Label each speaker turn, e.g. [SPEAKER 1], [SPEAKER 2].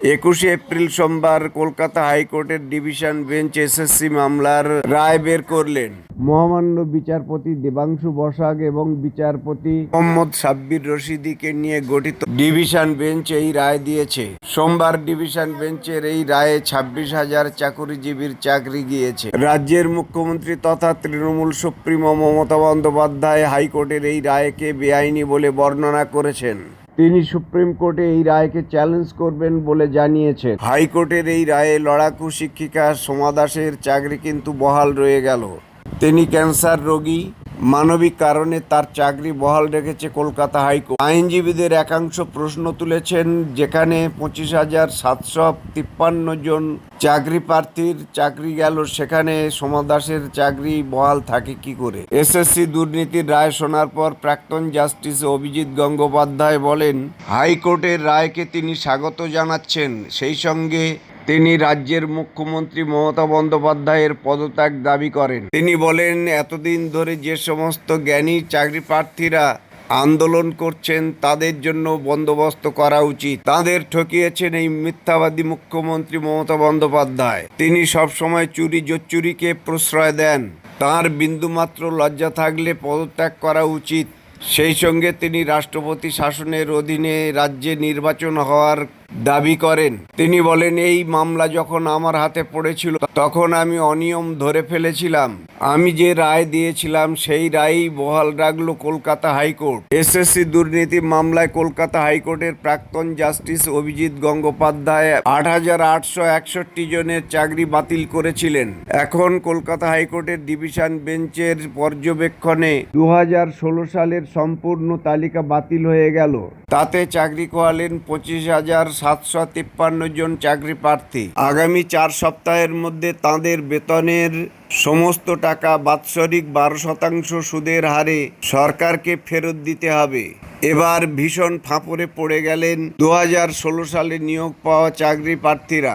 [SPEAKER 1] একুশে এপ্রিল সোমবার কলকাতা হাইকোর্টের ডিভিশন বেঞ্চ এসএসসি মামলার রায় বের করলেন। মহামান্য বিচারপতি দেবাংশু বসাক এবং বিচারপতি মোহাম্মদ সাব্বির রশিদিকে নিয়ে গঠিত ডিভিশন বেঞ্চ এই রায় দিয়েছে। সোমবার ডিভিশন বেঞ্চের এই রায়ে ছাব্বিশ হাজার চাকুরিজীবীর চাকরি গিয়েছে। রাজ্যের মুখ্যমন্ত্রী তথা তৃণমূল সুপ্রিমো মমতা বন্দ্যোপাধ্যায় হাইকোর্টের এই রায়কে বেআইনি বলে বর্ণনা করেছেন। তিনি সুপ্রিম কোর্টে এই রায়কে চ্যালেঞ্জ করবেন বলে জানিয়েছেন। হাইকোর্টের এই রায়ে লড়াকু শিক্ষিকা সোমা দাসের চাকরি কিন্তু বহাল রয়ে গেল। তিনি ক্যান্সার রোগী মানবিক কারণে তার চাকরি বহাল রেখেছে কলকাতা হাইকোর্ট। আইনজীবীদের একাংশ প্রশ্ন তুলেছেন, যেখানে পঁচিশ হাজার সাতশো তিপ্পান্ন জন চাকরি প্রার্থীর চাকরি গেল, সেখানে সোমা দাসের চাকরি বহাল থাকে কি করে? এসএসসি দুর্নীতির রায় শোনার পর প্রাক্তন জাস্টিস অভিজিৎ গঙ্গোপাধ্যায় বলেন, হাইকোর্টের রায়কে তিনি স্বাগত জানাচ্ছেন, সেই সঙ্গে তিনি রাজ্যের মুখ্যমন্ত্রী মমতা বন্দ্যোপাধ্যায়ের পদত্যাগ দাবি করেন। তিনি বলেন, এতদিন ধরে যে সমস্ত জ্ঞানী চাকরি প্রার্থীরা আন্দোলন করছেন, তাদের জন্য বন্দোবস্ত করা উচিত। তাদের ঠকিয়েছেন এই মিথ্যাবাদী মুখ্যমন্ত্রী মমতা বন্দ্যোপাধ্যায়। তিনি সবসময় চুরি জোচ্চুরিকে প্রশ্রয় দেন। তার বিন্দুমাত্র লজ্জা থাকলে পদত্যাগ করা উচিত। সেই সঙ্গে তিনি রাষ্ট্রপতি শাসনের অধীনে রাজ্যে নির্বাচন হওয়ার দাবি করেন। তিনি বলেন, এই মামলা যখন আমার হাতে পড়েছিল, তখন আমি অনিয়ম ধরে ফেলেছিলাম। আমি যে রায় দিয়েছিলাম, সেই রায়ই বহাল রাখল কলকাতা হাইকোর্ট। এসএসসি দুর্নীতি মামলায় কলকাতা হাইকোর্টের প্রাক্তন জাস্টিস অভিজিৎ গঙ্গোপাধ্যায় আট হাজার আটশো একষট্টি জনের চাকরি বাতিল করেছিলেন। এখন কলকাতা হাইকোর্টের ডিভিশন বেঞ্চের পর্যবেক্ষণে দু হাজার ষোলো সালের সম্পূর্ণ তালিকা বাতিল হয়ে গেল। তাতে চাকরি খোয়ালেন পঁচিশ হাজার সাতশো তিপ্পান্ন জন চাকরি প্রার্থী। আগামী চার সপ্তাহের মধ্যে তাদের বেতনের সমস্ত টাকা বাৎসরিক বারো শতাংশ সুদের হারে সরকারকে ফেরত দিতে হবে। এবার ভীষণ ফাঁপড়ে পড়ে গেলেন দু হাজার ষোলো সালে নিয়োগ পাওয়া চাকরি প্রার্থীরা।